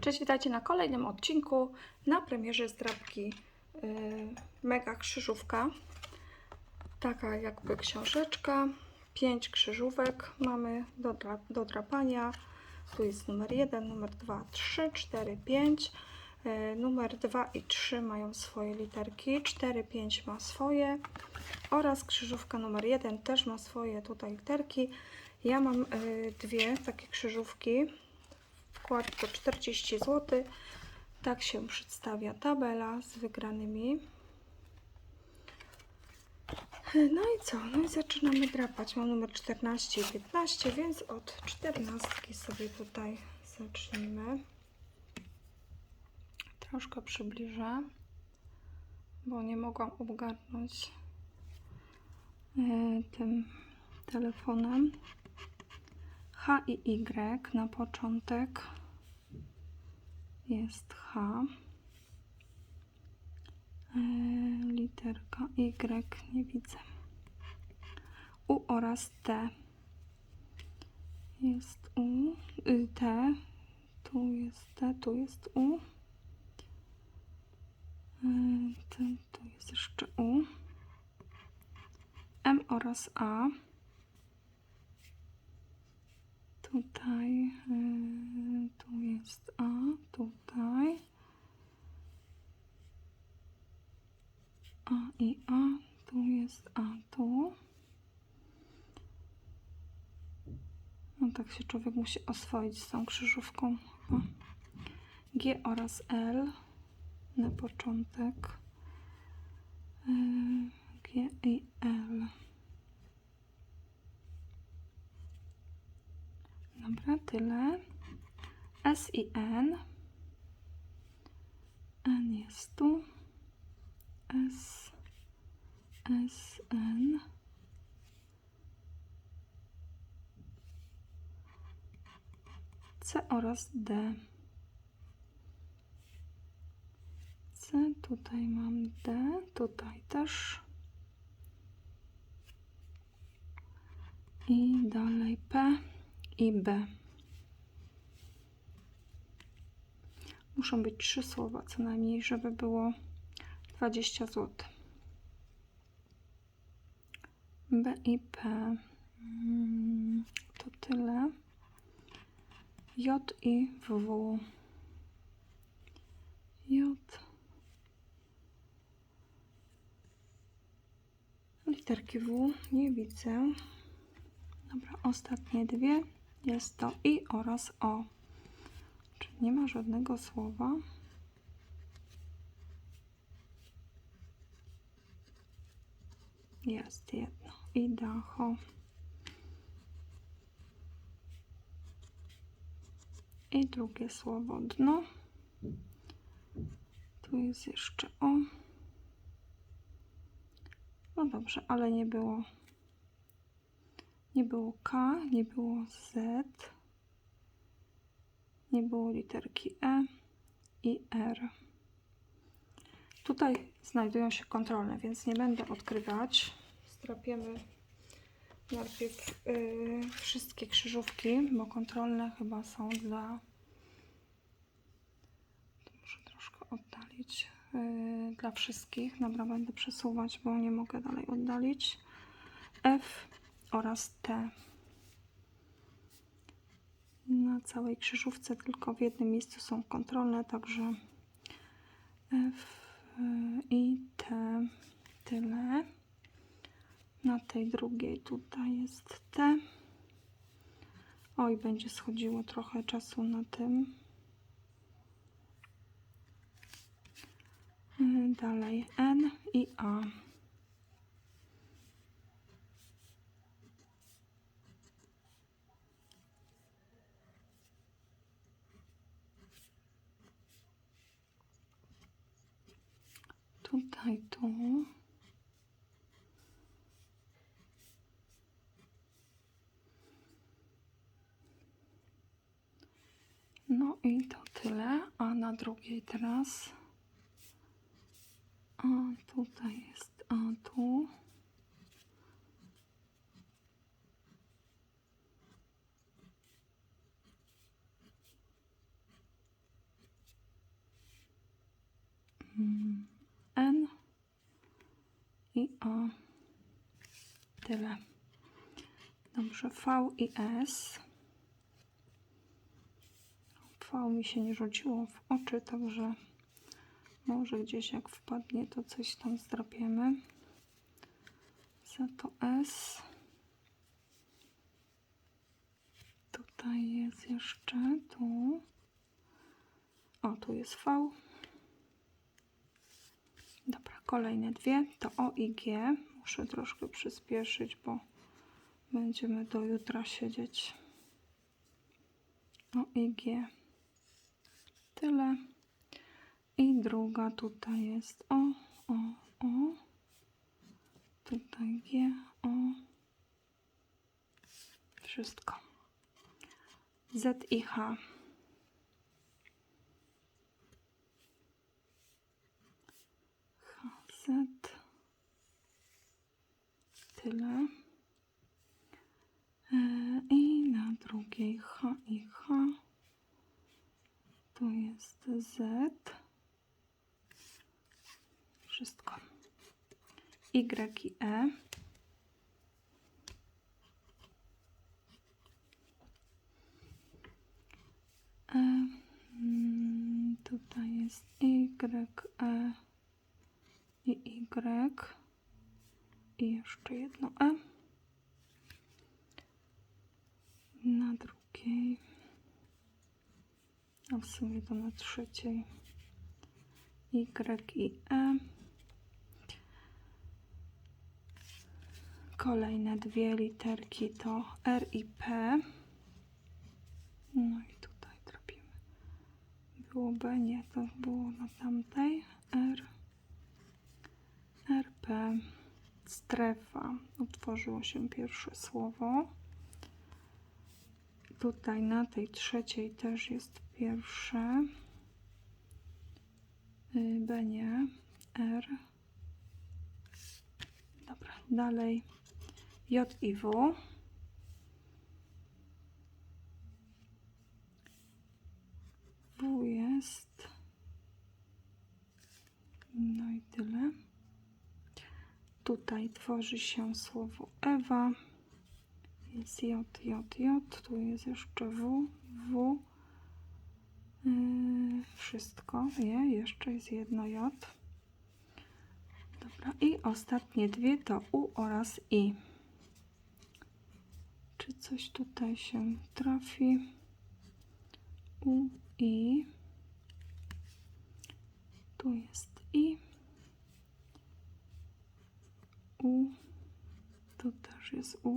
Cześć, witajcie na kolejnym odcinku na premierze zdrabki yy, Mega Krzyżówka. Taka jakby książeczka. Pięć krzyżówek mamy do, do drapania. Tu jest numer 1, numer 2, 3, 4, 5. Yy, numer 2 i 3 mają swoje literki. 4, 5 ma swoje. Oraz krzyżówka numer 1 też ma swoje tutaj literki. Ja mam yy, dwie takie krzyżówki wkład to 40 zł. Tak się przedstawia tabela z wygranymi. No i co? No i zaczynamy drapać. Mam numer 14 i 15, więc od 14 sobie tutaj zacznijmy. Troszkę przybliżę, bo nie mogłam ogarnąć e, tym telefonem. H i Y na początek jest H. E, literka Y nie widzę. U oraz T. Jest U. Y, T. Tu jest T, tu jest U. E, T, tu jest jeszcze U. M oraz A tutaj, y, tu jest A, tutaj. A i A, tu jest A, tu. No tak się człowiek musi oswoić z tą krzyżówką. G oraz L na początek. Y, G i L. Dobra, tyle. S i N. N jest tu. S, S, N. C oraz D. C, tutaj mam D, tutaj też. I dalej P i B. Muszą być trzy słowa co najmniej, żeby było 20 zł. B i P. Mm, To tyle. J i W. J. Literki W nie widzę. Dobra, ostatnie dwie jest to i oraz o. Czyli nie ma żadnego słowa. Jest jedno. I dacho. I drugie słowo dno. Tu jest jeszcze o. No dobrze, ale nie było nie było K, nie było Z, nie było literki E i R. Tutaj znajdują się kontrolne, więc nie będę odkrywać. Strapiemy najpierw yy, wszystkie krzyżówki, bo kontrolne chyba są dla. Tu muszę troszkę oddalić. Yy, dla wszystkich. Dobra, będę przesuwać, bo nie mogę dalej oddalić. F oraz T. Na całej krzyżówce tylko w jednym miejscu są kontrolne, także F i T tyle. Na tej drugiej tutaj jest T. Oj, będzie schodziło trochę czasu na tym. Dalej N i A. tutaj tu. No i to tyle, a na drugiej teraz. A tutaj jest, a tu. O tyle. Dobrze, V i S. V mi się nie rzuciło w oczy, także może gdzieś jak wpadnie, to coś tam zdrapiemy. Za to S. Tutaj jest jeszcze tu. O, tu jest V. Dobra, kolejne dwie to O i G. Muszę troszkę przyspieszyć, bo będziemy do jutra siedzieć. O i G. Tyle. I druga tutaj jest O, O, O. Tutaj G, O. Wszystko. Z i H. Z. Tyle. E, I na drugiej H i H. Tu jest Z. Wszystko. Y i E. E, mm, tutaj jest Y, E i Y. I jeszcze jedno E. Na drugiej. A w sumie to na trzeciej. Y i E. Kolejne dwie literki to R i P. No i tutaj trafimy. Było B, nie, to było na tamtej. R. RP. Strefa. Utworzyło się pierwsze słowo. Tutaj na tej trzeciej też jest pierwsze. Y, B nie. R. Dobra, dalej. J i W. W jest. No i tyle. Tutaj tworzy się słowo Ewa. Jest J, J, J. Tu jest jeszcze W, W. Yy, wszystko. Nie, jeszcze jest jedno J. Dobra, i ostatnie dwie to U oraz I. Czy coś tutaj się trafi? U, I. Tu jest I. U. Tu też jest U.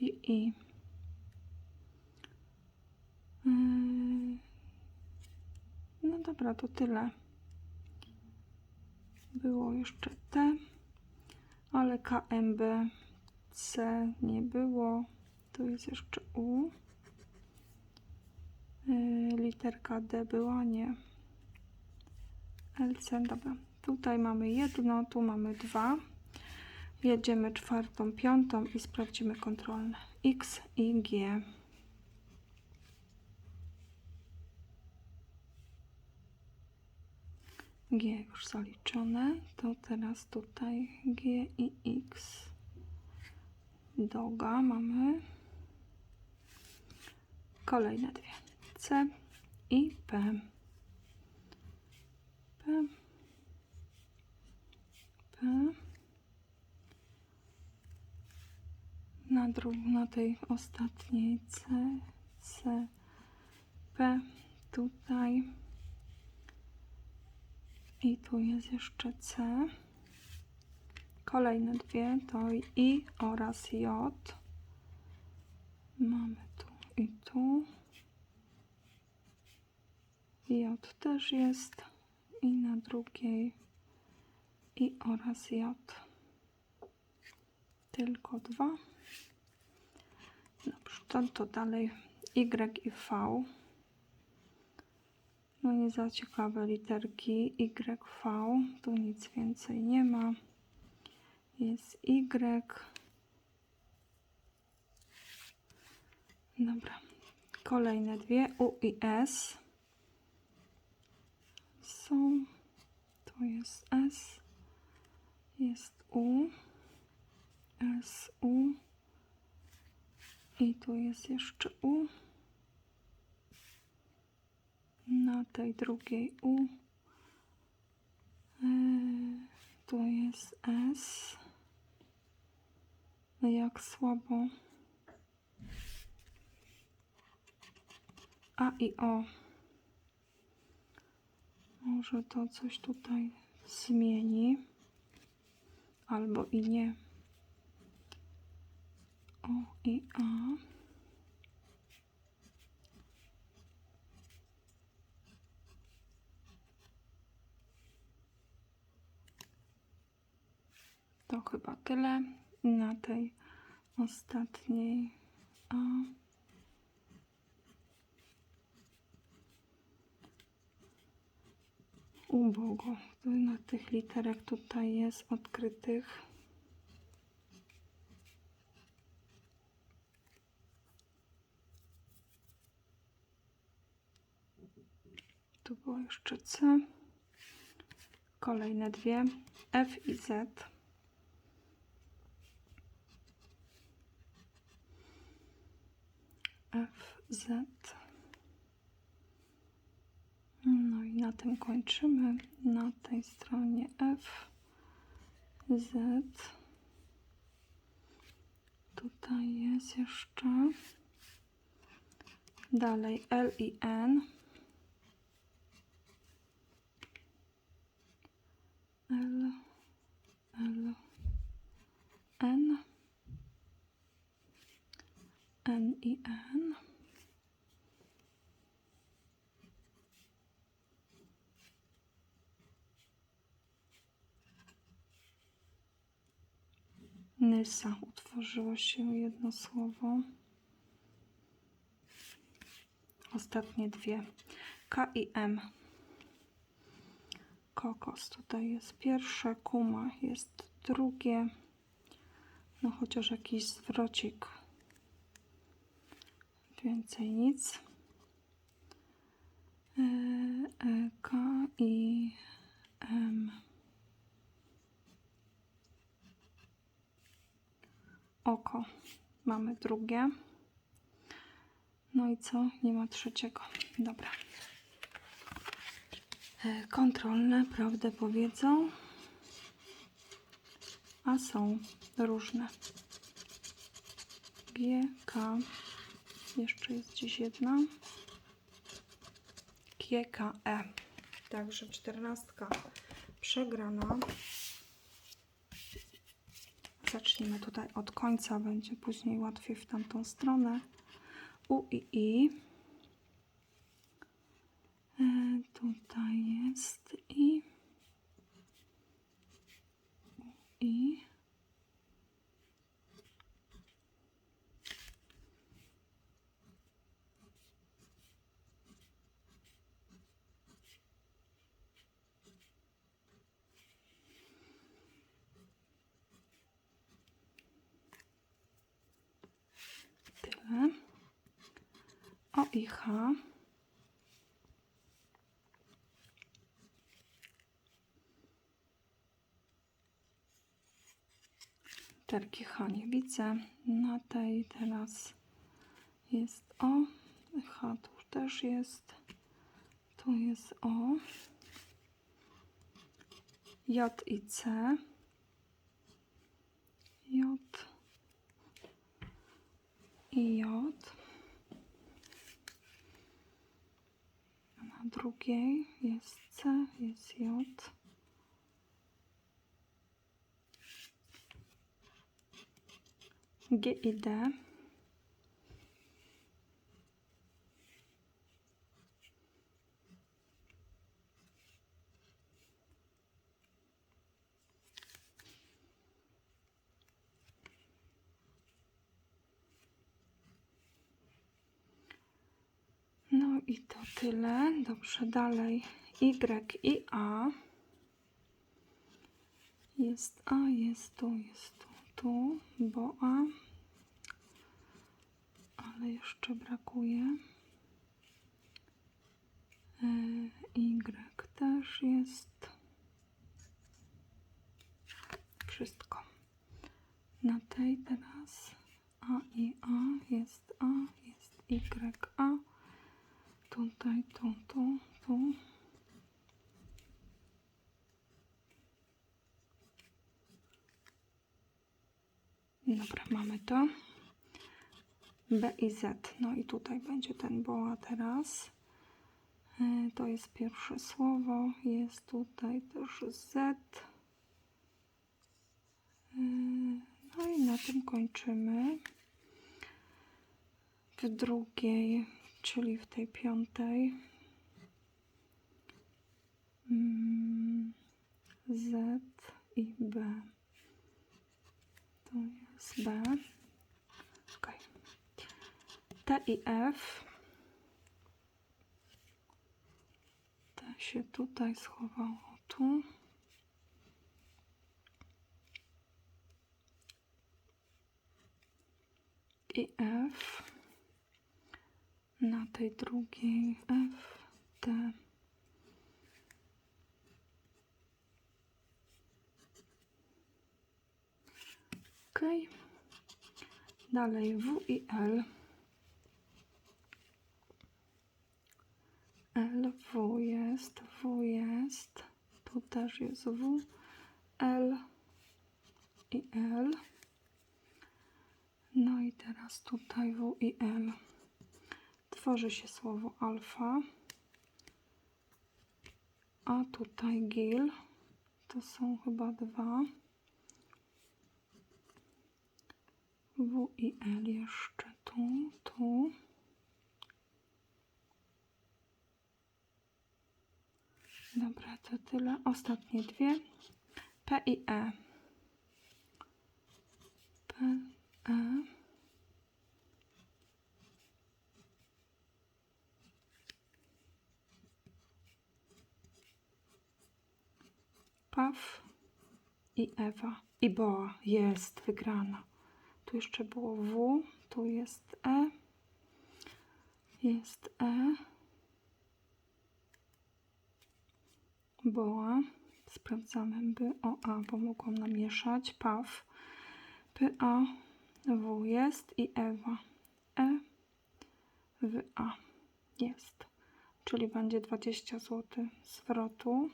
I I. Yy. No dobra, to tyle. Było jeszcze T, ale KMB C nie było. Tu jest jeszcze U. Yy, literka D była, nie. LC, dobra. Tutaj mamy jedno, tu mamy dwa. Jedziemy czwartą, piątą i sprawdzimy kontrolne. X i G. G już zaliczone, to teraz tutaj G i X. Doga mamy. Kolejne dwie. C i P. P. Na, na tej ostatniej C, C, P. Tutaj. I tu jest jeszcze C. Kolejne dwie to I oraz J. Mamy tu i tu. J też jest. I na drugiej I oraz J. Tylko dwa. Dobrze, to, to dalej Y i V. No nie za ciekawe literki YV. Tu nic więcej nie ma. Jest Y. Dobra. Kolejne dwie U i S. Są. Tu jest S. Jest U, S, U i tu jest jeszcze U. Na tej drugiej U. Yy, tu jest S. No jak słabo. A i O. Może to coś tutaj zmieni. Albo i nie. O i A. To chyba tyle na tej ostatniej A. Ubogo. Na tych literach tutaj jest odkrytych. Tu było jeszcze C. Kolejne dwie. F i Z. F, Z. No i na tym kończymy. Na tej stronie F, Z. Tutaj jest jeszcze. Dalej L i N. L, L, N, N i N. Nysa utworzyło się jedno słowo. Ostatnie dwie. K i M. Kokos tutaj jest pierwsze, kuma jest drugie. No chociaż jakiś zwrocik. Więcej nic. E, e, K i M. Oko. Mamy drugie. No i co? Nie ma trzeciego. Dobra. E, Kontrolne, prawdę powiedzą, a są różne. G, K, jeszcze jest gdzieś jedna. G, K, E. Także czternastka przegrana. Zacznijmy tutaj od końca, będzie później łatwiej w tamtą stronę. U i I. E, tutaj jest i i tyle. O i H. literki H nie widzę. Na tej teraz jest O. H tu też jest. Tu jest O. J i C. J i J. Na drugiej jest C, jest J. G i D. No i to tyle. Dobrze, dalej Y i A. Jest A, jest tu, jest tu, tu, bo A. Ale jeszcze brakuje. E, Y też jest. Wszystko. na tej teraz. A i A, jest A, jest Y, A. Tutaj, tu, tu, tu. Dobra, mamy to. B i Z. No i tutaj będzie ten boa teraz. E, To jest pierwsze słowo. Jest tutaj też Z. E, No i na tym kończymy. W drugiej, czyli w tej piątej. mm, Z i B. To jest B. Ok. T i F. T się tutaj schowało tu. I F. Na tej drugiej F, T. Dalej W i L. L, W jest, W jest. Tu też jest W. L i L. No i teraz tutaj W i L. Tworzy się słowo alfa. A tutaj gil. To są chyba dwa. W i L jeszcze tu, tu. Dobra, to tyle. Ostatnie dwie. P i E. P, E. Paw i Ewa. I Boa. Jest wygrana. Tu jeszcze było W. Tu jest E. Jest E. Boa. Sprawdzamy by o A, bo mogłam namieszać. Paw. P, A. W jest i Ewa. E. W, A. Jest. Czyli będzie 20 zł zwrotu.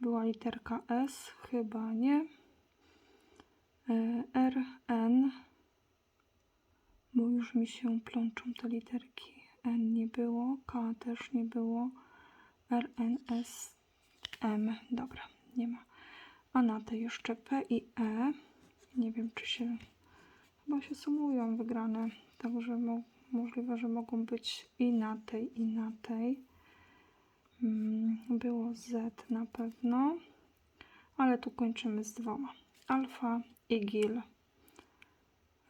Była literka S, chyba nie. E, R, N, bo już mi się plączą te literki. N nie było, K też nie było. R, N, S, M. Dobra, nie ma. A na tej jeszcze P i E. Nie wiem, czy się. Chyba się sumują wygrane. Także mo możliwe, że mogą być i na tej, i na tej. Mm, Było Z na pewno, ale tu kończymy z dwoma. Alfa i Gil.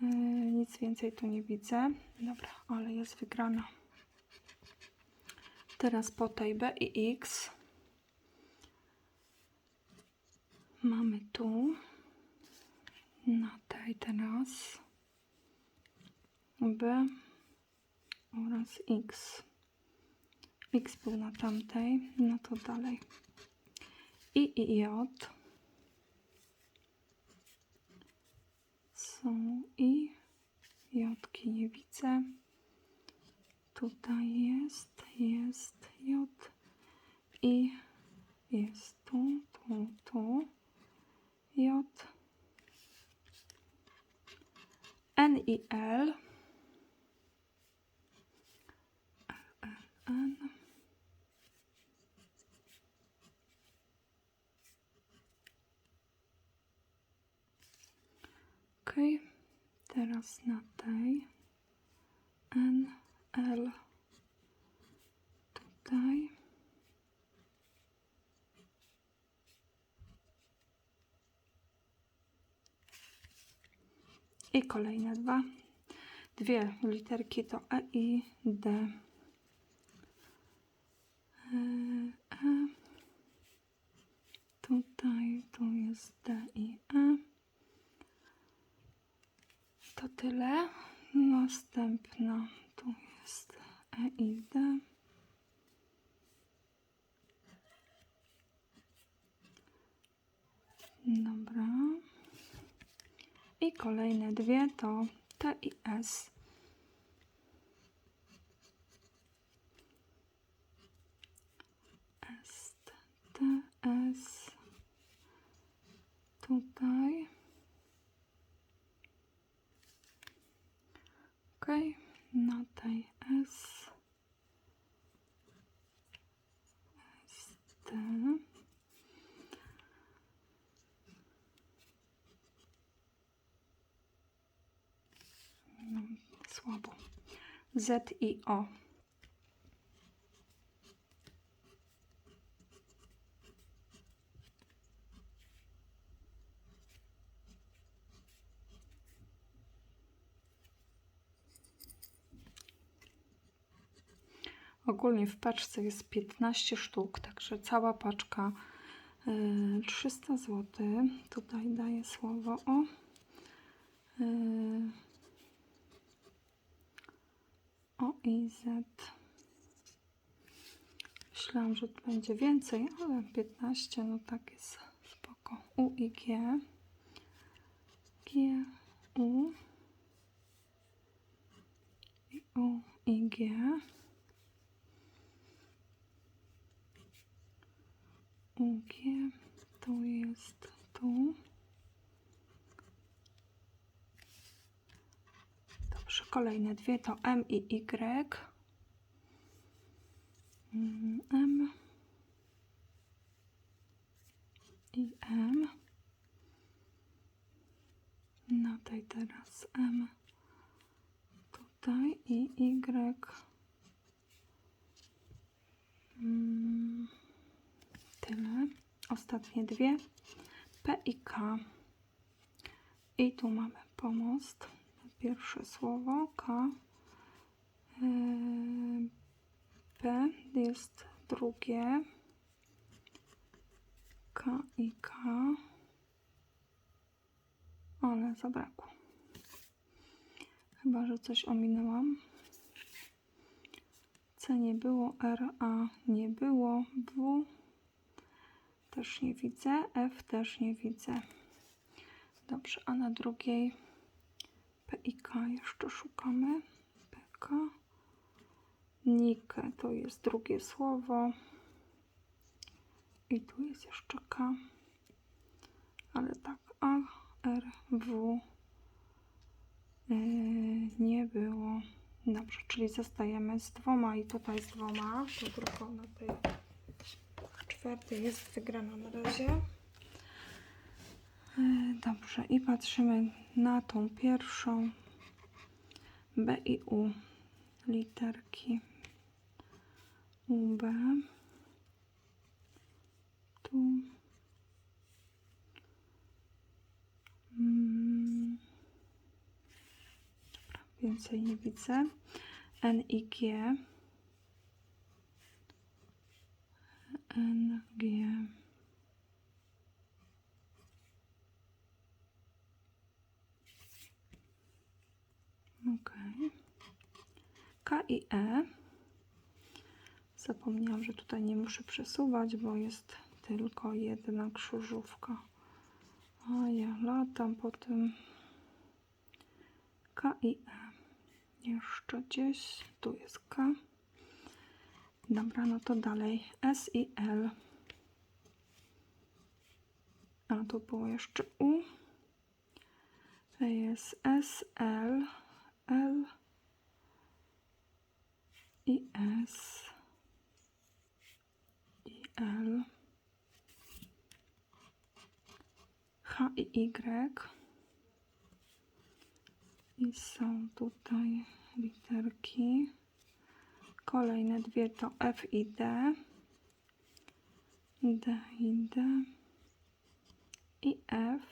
Yy, nic więcej tu nie widzę. Dobra, ale jest wygrana. Teraz po tej B i X. Mamy tu na tej teraz B oraz X. X był na tamtej, no to dalej. I i J są i Jotki nie widzę. Tutaj jest, jest J i jest tu, tu, tu. J N i L N Ok, teraz na tej N, L tutaj. I kolejne dwa. Dwie literki to E i D. E, E. Tutaj, tu jest D i E. To tyle. Następna tu jest E i D. Dobra. I I kolejne dwie to T i S T, S. Tutaj. Ok, na tej S. S, T. No, Słabo. Z i O. Ogólnie w paczce jest 15 sztuk, także cała paczka y, 300 zł. Tutaj daję słowo o. O i Z. Myślałam, że to będzie więcej, ale 15, no tak jest spoko. U i G. G, U. I U i G. UG, tu jest tu. Dobrze, kolejne dwie to M i Y. Mm, M i M. Na tej teraz M tutaj i Y. Mm, tyle. Ostatnie dwie. P i K. I tu mamy pomost. Pierwsze słowo K. P jest drugie. K i K. Ale zabrakło. Chyba, że coś ominęłam. C nie było, R, A nie było, W też nie widzę, F też nie widzę. Dobrze, a na drugiej P i K jeszcze szukamy. PK. Nike to jest drugie słowo. I tu jest jeszcze K. Ale tak, A, R, W yy, nie było. Dobrze, czyli zostajemy z dwoma i tutaj z dwoma. To tylko na tej czwartej jest wygrana na razie. E, Dobrze, i patrzymy na tą pierwszą B i U literki. UB. Tu. Mm. Więcej nie widzę. N i G. N, G. Ok. K i E. Zapomniałam, że tutaj nie muszę przesuwać, bo jest tylko jedna krzyżówka. A ja latam po tym. K i E. Jeszcze gdzieś. Tu jest K. Dobra, no to dalej. S i L. A tu było jeszcze U. Jest S, L, L i S i L. H i Y. I są tutaj literki. Kolejne dwie to F i D. D i D. I F.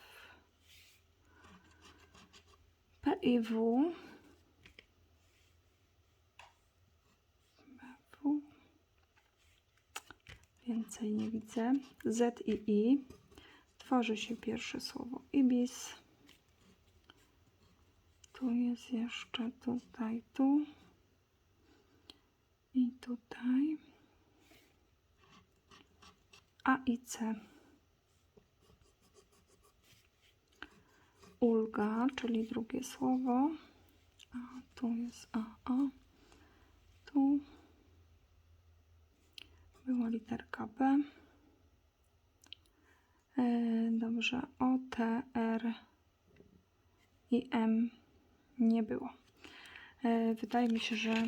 P i W. Więcej nie widzę. Z i I. Tworzy się pierwsze słowo ibis. Tu jest jeszcze tutaj, tu i tutaj. A i C. ulga, czyli drugie słowo. A tu jest A, A. Tu była literka B. E, Dobrze, O, T, R i M nie było. E, Wydaje mi się, że mm,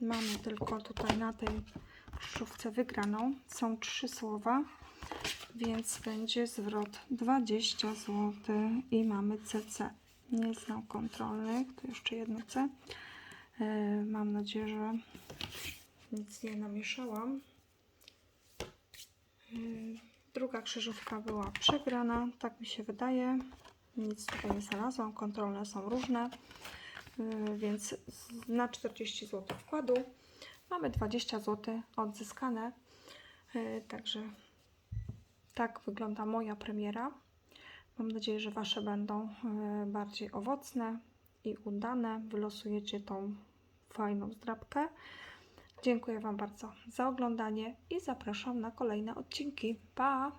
mamy tylko tutaj na tej krzyżówce wygraną. Są trzy słowa, więc będzie zwrot 20 zł i mamy CC. Nie znam kontrolnych, tu jeszcze jedno C. E, Mam nadzieję, że nic nie namieszałam. E, Druga krzyżówka była przegrana, tak mi się wydaje. Nic tutaj nie znalazłam, kontrolne są różne, yy, więc na 40 zł wkładu mamy 20 zł odzyskane. Yy, Także tak wygląda moja premiera. Mam nadzieję, że Wasze będą bardziej owocne i udane. Wylosujecie tą fajną zdrabkę. Dziękuję Wam bardzo za oglądanie i zapraszam na kolejne odcinki. Pa!